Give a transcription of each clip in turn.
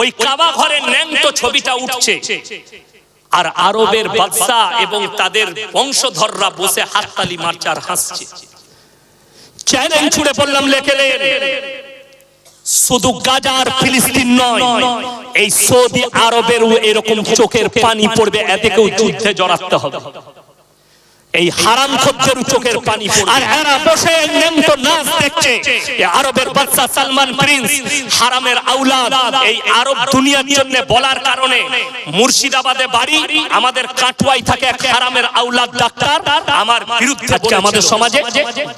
ওই কাবা ঘরের ন্যাংটো ছবিটা উঠছে। আর আরবের বাদশা এবং তাদের বংশধররা বসে হাততালি মারছে আর হাসছে। চ্যালেঞ্জ ছুড়ে বললাম লেখে শুধু গাজার ফিলিস্তিন নয় এই সৌদি আরবের এরকম চোখের পানি পড়বে এদিকেও যুদ্ধে জড়াতে হবে। এই হারাম খদ্দের চোখের পানি। আর এরা বসে নেমতো নাচ দেখছে। আরবের বাদশা সালমান প্রিন্স হারামের আউলাদ এই আরব দুনিয়ার জন্য বলার কারণে মুর্শিদাবাদে বাড়ি আমাদের কাটুয়াই থাকে এক হারামের আউলাদ ডাক্তার আমার বিরুদ্ধে আজকে আমাদের সমাজে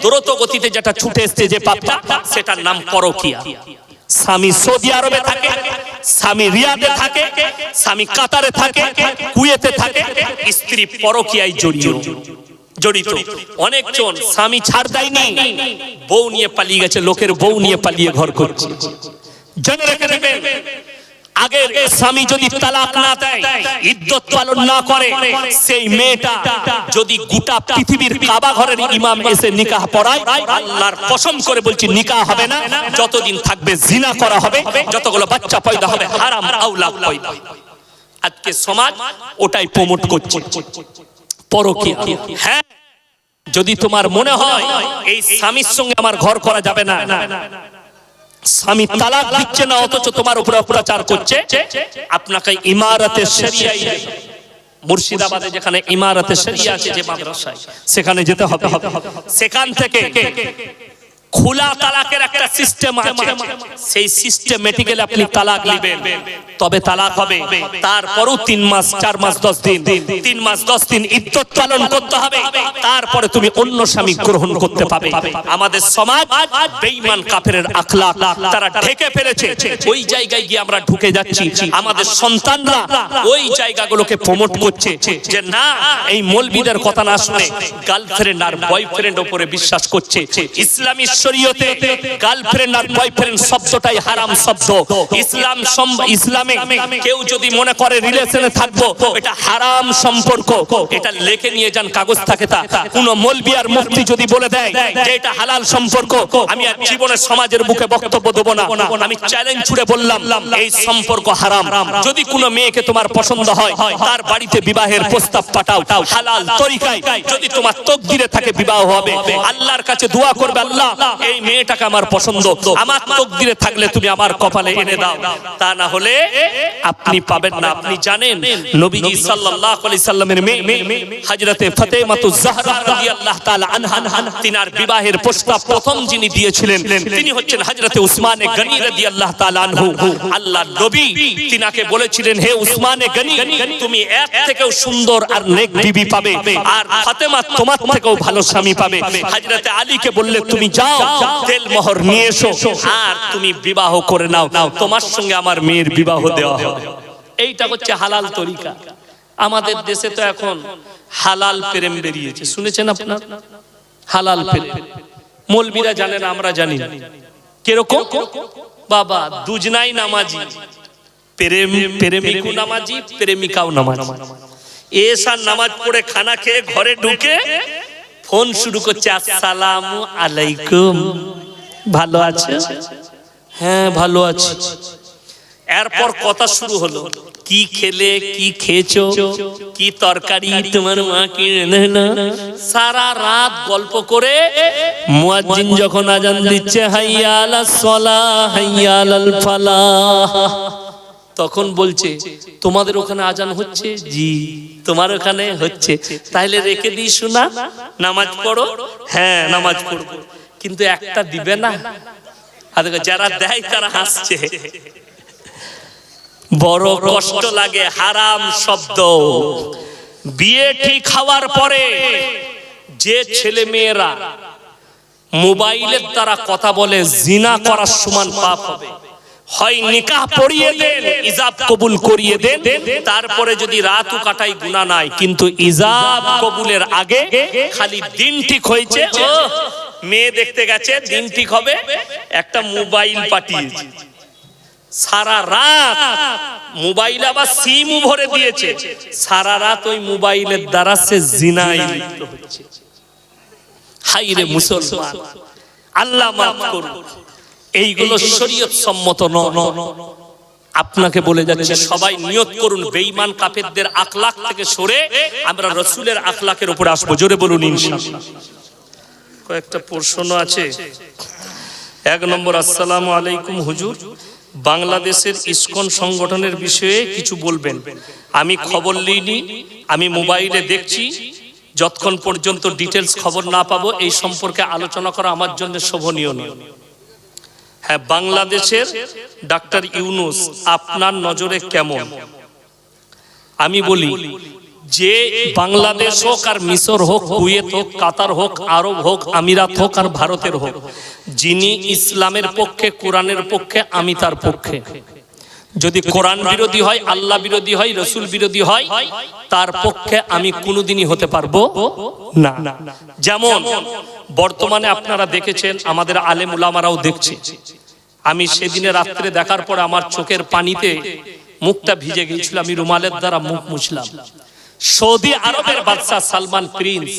দ্রুত গতিতে যেটা ছুটে এসছে যে পাপটা সেটার নাম পরকিয়া। স্বামী সৌদি আরবে থাকে স্বামী রিয়াদে থাকে স্বামী কাতারে থাকে কুয়েতে থাকে স্ত্রী পরকিয়ায় জড়িত। জড়িত। অনেকজন স্বামী ছাড় দেয়নি বউ নিয়ে পালিয়ে গেছে, লোকের বউ নিয়ে পালিয়ে ঘর করছে। জেনে রেখে দেবেন আগের স্বামী যদি তালাক না দেয় ইদ্যত পালন না করে, সেই মেয়েটা যদি গোটা পৃথিবীর কাবা ঘরের ইমাম এসে নিকাহ পড়ায়, আল্লাহর কসম করে বলছি নিকাহ হবে না। যতদিন থাকবে জিনা করা হবে, যতগুলো বাচ্চা পয়দা হবে, হারাম আউলাদ পয়দা। আজকে সমাজ ওটাই প্রমোট করছে। পরকীয়া। হ্যাঁ যদি তোমার মনে হয় এই স্বামীর সঙ্গে আমার ঘর করা যাবে না, স্বামী তালাক দিচ্ছে না, অথচ তোমার উপরে অত্যাচার করছে, আপনাকে ইমারতে মুর্শিদাবাদে যেখানে ইমারতে সেখানে যেতে হবে। সেখান থেকে খোলা তালাকের একটা সিস্টেম আছে। সেই সিস্টেমেটিক্যালি আপনি তালাক নেবেন। তবে তালাক হবে। তারপরও তিন মাস চার মাস দশ দিন। তিন মাস দশ দিন ইদ্যত পালন করতে হবে। তারপরে তুমি অন্য স্বামী গ্রহণ করতে পাবে। আমাদের সমাজ বেঈমান কাফেরের আখলাক তারা ঢেকে ফেলেছে। ওই জায়গায় গিয়ে আমরা ঢুকে যাচ্ছি। আমাদের সন্তানরা ওই জায়গাগুলোকে প্রমোট করছে যে না এই মৌলবিদের কথা না শুনে গার্লফ্রেন্ড আর বয়ফ্রেন্ড উপরে বিশ্বাস করছে। ইসলামী শরীয়তে গার্লফ্রেন্ড আর বয়ফ্রেন্ড শব্দটাই হারাম শব্দ। ইসলাম ইসলামে কেউ যদি মনে করে রিলেশনে থাকব, এটা হারাম সম্পর্ক। এটা লেখে নিয়ে যান, কাগজ থাকে তা। কোন মৌলবি আর যদি বলে দেয় যে এটা হালাল সম্পর্ক, আমি আর সমাজের বুকে বক্তব্য দেবো না। আমি চ্যালেঞ্জ ছুড়ে বললাম, এই সম্পর্ক হারাম। যদি কোনো মেয়েকে তোমার পছন্দ হয়, তার বাড়িতে বিবাহের প্রস্তাব পাঠাও। হালাল তরিকায় যদি তোমার তকদিরে থাকে, বিবাহ হবে। আল্লাহর কাছে দোয়া করবে আল্লাহ এই মেয়েটাকে আমার পছন্দ। আমার তকদিরে থাকলে তুমি আমার কপালে এনে দাও। তা না হলে আপনি পাবেন না। আপনি জানেন নবীজি সাল্লাল্লাহু আলাইহি সাল্লামের মেয়ে হযরতে ফাতেমাতু জাহরা রাদিয়াল্লাহু তাআলা আনহা তিনার বিবাহের প্রস্তাব প্রথম যিনি দিয়েছিলেন, তিনি হচ্ছেন হযরতে উসমানে গনি রাদিয়াল্লাহু তাআলা আনহু। আল্লাহ নবী তিনাকে বলেছিলেন, হে উসমানে গনি, তুমি এক থেকেও সুন্দর আর নেক বিবি পাবে। আর ফাতেমা তোমার থেকেও ভালো স্বামী পাবে। হযরতে আলীকে বললে, তুমি যাও তেল মোহর নিয়ে এসো। আর তুমি বিবাহ করে নাও। তোমার সঙ্গে আমার মেয়ের বিবাহ দেওয়া হবে। এইটা হচ্ছে হালাল তরিকা। আমাদের দেশে তো এখন হালাল প্রেম বেরিয়েছে। শুনেছেন আপনার? হালাল প্রেম। মৌলবীরা জানেন আমরা জানি। কীরকম? বাবা দুজনাই নামাজি। প্রেম প্রেমিকও নামাজি প্রেমিকাও নামাজি। এসার নামাজ পড়ে খানা খেয়ে ঘরে ঢুকে ফোন শুরু করছে, আসসালামু আলাইকুম। ভালো আছে? হ্যাঁ ভালো আছে। এরপর কথা শুরু হলো, কি খেলে, কি খেয়েছো? কি তরকারি তোমার মা কি হলো? সারা রাত গল্প করে মুয়াজ্জিন যখন আজান দিচ্ছে হাইয়া আলাস সালাহ হাইয়া আলাল ফালাহ তখন বলছে, তোমাদের ওখানে আজান হচ্ছে? জি, তোমার ওখানে হচ্ছে। তাহলে রেখে দিই শোনা নামাজ পড়ো। হ্যাঁ নামাজ পড়ব। কিন্তু একটা দিবে না? আর যারা দেয় তারা হাসছে। বড় কষ্ট লাগে, হারাম শব্দ। বিয়ে ঠিক হওয়ার পরে যে ছেলে মেয়েরা মোবাইলের দ্বারা কথা বলে, জিনা করার সমান পাপ হবে। হয় নিকাহ পড়িয়ে দেন, ইজাব কবুল করিয়ে দেন, তারপরে যদি রাতও কাটাই গুণা নাই, কিন্তু ইজাব কবুলের আগে খালি দিন ঠিক হয়েছে, মেয়ে দেখতে গেছে, দিন ঠিক হবে, একটা মোবাইল পাঠিয়েছে। সারা রাত মোবাইল আবার সিমও ভরে দিয়েছে, সারা রাত ওই মোবাইলের দ্বারা সে জিনাই লিপ্ত হচ্ছে। হাই রে মুসলমান, আল্লাহ মাফ করুন এইগুলো শরীয়ত সম্মত নয়। আপনাকে বলে যাচ্ছে সবাই নিয়ত করুন বেঈমান কাফেরদের আখলাক থেকে সরে আমরা রসুলের আখলাকের উপরে আসব। জোরে বলুন ইনশাআল্লাহ কয়েকটা প্রশ্ন আছে। এক নম্বর আসসালামু আলাইকুম হুজুর। বাংলাদেশের ইসকন সংগঠনের বিষয়ে কিছু বলবেন। আমি খবর লিইনি আমি মোবাইলে দেখছি। যতক্ষণ পর্যন্ত ডিটেলস খবর না পাবো এই সম্পর্কে আলোচনা করা আমার জন্য শোভনীয় নয়। হ্যাঁ বাংলাদেশের ডাক্তার ইউনুস, আপনার নজরে কেমন? আমি বলি, যে বাংলাদেশ হোক আর মিশর হোক, কুয়েত হোক, কাতার হোক, আরব হোক, আমিরাত হোক আর ভারতের হোক, যিনি ইসলামের পক্ষে, কোরআনের পক্ষে, আমি তার পক্ষে। যদি কোরআন বিরোধী হয়, আল্লাহ বিরোধী হয়, রসুল বিরোধী হয়, তার পক্ষে আমি কোনোদিনই হতে পারব না। যেমন, বর্তমানে আপনারা দেখেছেন, আমাদের আলেম উলামারাও দেখছে। আমি সেদিনে রাত্রে দেখার পর আমার চোখের পানিতে মুখটা ভিজে গিয়েছিল, আমি রুমালের দ্বারা মুখ মুছলাম। সৌদি আরবের বাদশাহ সালমান প্রিন্স,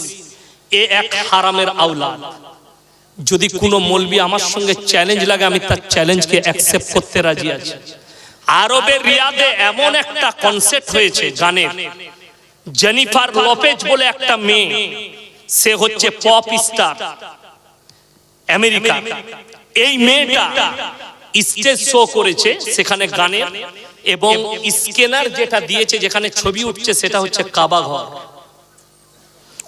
এ এক হারামের আওলাদ। যদি কোনো মলবি আমার সঙ্গে চ্যালেঞ্জ লাগে, আমি তার চ্যালেঞ্জকে অ্যাকসেপ্ট করতে রাজি আছি। আরবের রিয়াদে এমন একটা কনসেপ্ট হয়েছে গানের। জেনিফার লোপেজ বলে একটা মেয়ে, সে হচ্ছে পপ স্টার আমেরিকা এই মেয়েটা স্টেজ শো করেছে সেখানে গানের, এবং স্ক্যানার যেটা দিয়েছে, যেখানে ছবি উঠছে, সেটা হচ্ছে কাবা ঘর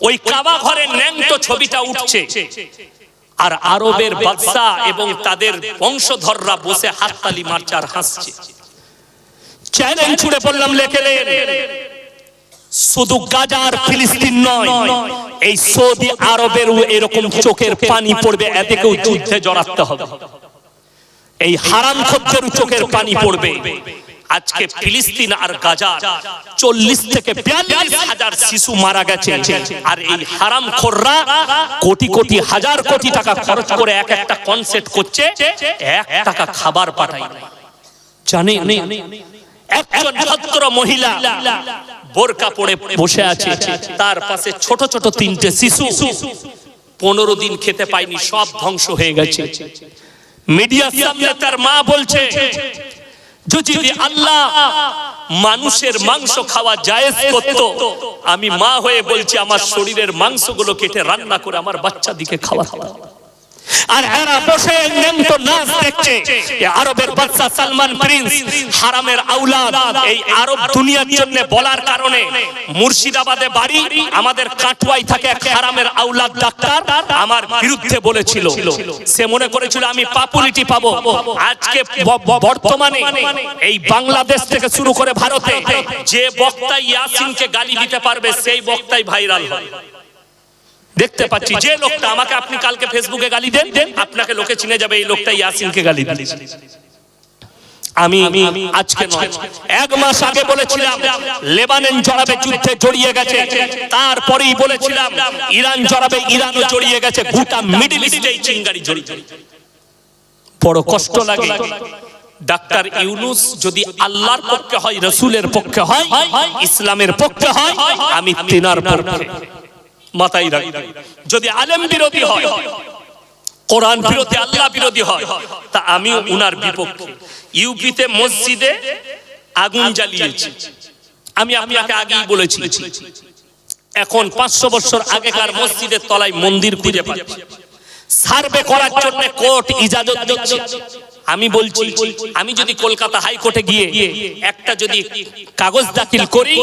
ওই কাবা ঘরের ন্যাংটো ছবিটা উঠছে। আর আরবের বাদশা এবং তাদের বংশধররা বসে হাততালি মারছে আর হাসছে। চ্যালেঞ্জ ছুড়ে পড়লাম লেখে শুধু গাজার ফিলিস্তিন নয়, এই সৌদি আরবের এরকম চোখের পানি পড়বে এদিকেও যুদ্ধে জড়াতে হবে। এই হারাম খদ্দের চোখের পানি পড়বে। আজকে ফিলিস্তিন আর গাজা, চল্লিশ থেকে বিয়াল্লিশ হাজার শিশু মারা গেছে। আর এই হারাম খোররা কোটি কোটি, হাজার কোটি টাকা খরচ করে এক একটা কনসেপ্ট করছে, এক টাকা খাবার পাঠায়। জানে মহিলা বোরকা বসে আছে। তার পাশে ছোট ছোট তিনটে শিশু। পনেরো দিন খেতে সব ধ্বংস হয়ে গেছে। তার মা বলছে আল্লাহ মানুষের মাংস খাওয়া জায়েজ করত, আমি মা হয়ে বলছি আমার শরীরের মাংসগুলো কেটে রান্না করে আমার বাচ্চা দিকে খাওয়া খাওয়া আর এরা বসে নেমতো নাচ দেখছে আরবের বাদশা সালমান প্রিন্স হারামের আউলাদ এই আরব দুনিয়ার জন্য বলার কারণে মুর্শিদাবাদে বাড়ি, আমাদের কাটুয়াই থাকে এক হারামের আউলাদ ডাক্তার, আমার বিরুদ্ধে বলেছিল। সে মনে করেছিল, আমি পাপুলিটি পাবো। আজকে বর্তমানে এই বাংলাদেশ থেকে শুরু করে ভারতে যে বক্তা ইয়াসিনকে গালি দিতে পারবে, সেই বক্তাই ভাইরাল হয়। দেখতে পাচ্ছি, যে লোকটা আমাকে আপনি কালকে ফেসবুকে গালি দেন দেন আপনাকে লোকে চিনে যাবে, এই লোকটা ইয়াসিনকে গালি দিয়েছে। আমি আজকে নয়, এক মাস আগে বলেছিলাম, লেবানন জড়াবে যুদ্ধে জড়িয়ে গেছে, তারপরেই বলেছিলাম, ইরান জড়াবে, ইরানও জড়িয়ে গেছে, গোটা মিডল এই চিঙ্গারি জড়িয়ে বড় কষ্ট লাগে। ডাক্তার ইউনুস যদি আল্লাহর পক্ষে হয়, রসুলের পক্ষে হয়, ইসলামের পক্ষে হয়, আমি তিনার পক্ষে। মাথায় রাখবেন যদি আলেম বিরোধী হয়, কোরআন বিরোধী, আল্লাহ বিরোধী হয়, তা আমি উনার বিপক্ষে। ইউপিতে মসজিদে আগুন জ্বালিয়েছি। আমি আপনাকে আগেই বলেছি, এখন পাঁচশো বছর আগেকার মসজিদের তলায় মন্দির খুঁজে পাচ্ছি। সার্ভে করার জন্য কোর্ট ইজাজত দিচ্ছে। আমি বলছি, আমি যদি কলকাতা হাইকোর্টে গিয়ে একটা যদি কাগজ দাখিল করি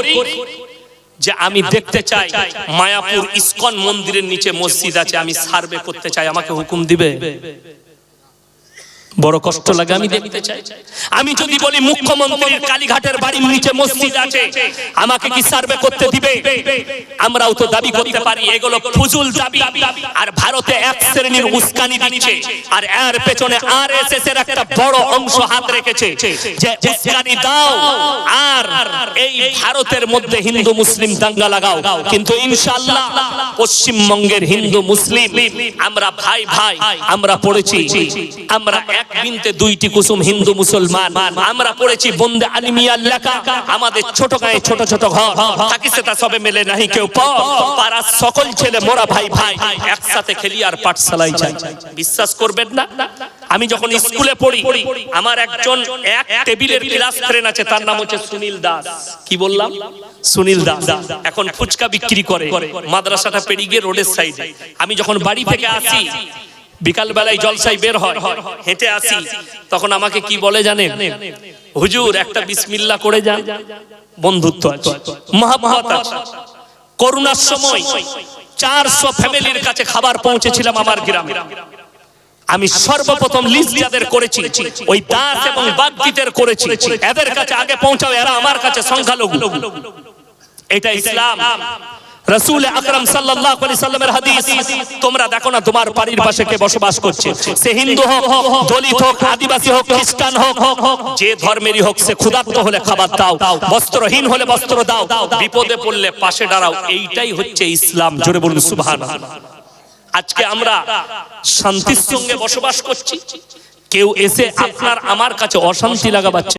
যে আমি দেখতে চাই মায়াপুর ইস্কন মন্দিরের নিচে মসজিদ আছে, আমি সার্ভে করতে চাই, আমাকে হুকুম দিবে? বড় কষ্ট লাগে আমি দেখতে চাই। আমি যদি বলি মুখ্যমন্ত্রীর কালীঘাটের বাড়ির নিচে মসজিদ আছে আমাকে কি সার্ভে করতে দিবে? আমরাও তো দাবি করতে পারি এগুলো ফুজুল দাবি। আর ভারতে এক শ্রেণির উস্কানি দিচ্ছে আর এর পেছনে আর এস এর একটা বড় অংশ হাত রেখেছে যে উস্কানি দাও আর এই ভারতের মধ্যে হিন্দু মুসলিম দাঙ্গা লাগাও। কিন্তু ইনশাআল্লাহ পশ্চিমবঙ্গের হিন্দু মুসলিম আমরা ভাই ভাই আমরা পড়েছি আমরা এক দুইটি কুসুম হিন্দু মুসলমান। আমরা পড়েছি বন্দে লেখা। আমাদের ছোট গায়ে ছোট ছোট ঘর। থাকিছে তা সবে মেলে নাহি কেউ সকল ছেলে মোরা ভাই ভাই। একসাথে খেলি আর যাই। বিশ্বাস করবেন না? আমি যখন স্কুলে পড়ি, আমার একজন এক টেবিলের ক্লাস ফ্রেন্ড আছে, তার নাম হচ্ছে সুনীল দাস। কি বললাম? সুনীল দাস। এখন ফুচকা বিক্রি করে। মাদ্রাসাটা পেরিয়ে রোডের সাইডে আমি যখন বাড়ি থেকে আসি বিকাল বেলায় জলসাই বের হয়, হেঁটে আসি, তখন আমাকে কি বলে জানেন? হুজুর, একটা বিসমিল্লা করে যান। বন্ধুত্ব আছে আছে। করোনার সময় চারশো ফ্যামিলির কাছে খাবার পৌঁছেছিলাম আমার গ্রামে। আমি সর্বপ্রথম লিস্ট যাদের করেছি, ওই দাস এবং বাগদিদের করেছি। এদের কাছে আগে পৌঁছাও, এরা আমার কাছে সংখ্যালঘু। এটা ইসলাম। পাশে দাঁড়াও। এইটাই হচ্ছে ইসলাম, জোরে বলুন আজকে আমরা শান্তির সঙ্গে বসবাস করছি। কেউ এসে আপনার, আমার কাছে অশান্তি লাগাবাচ্ছে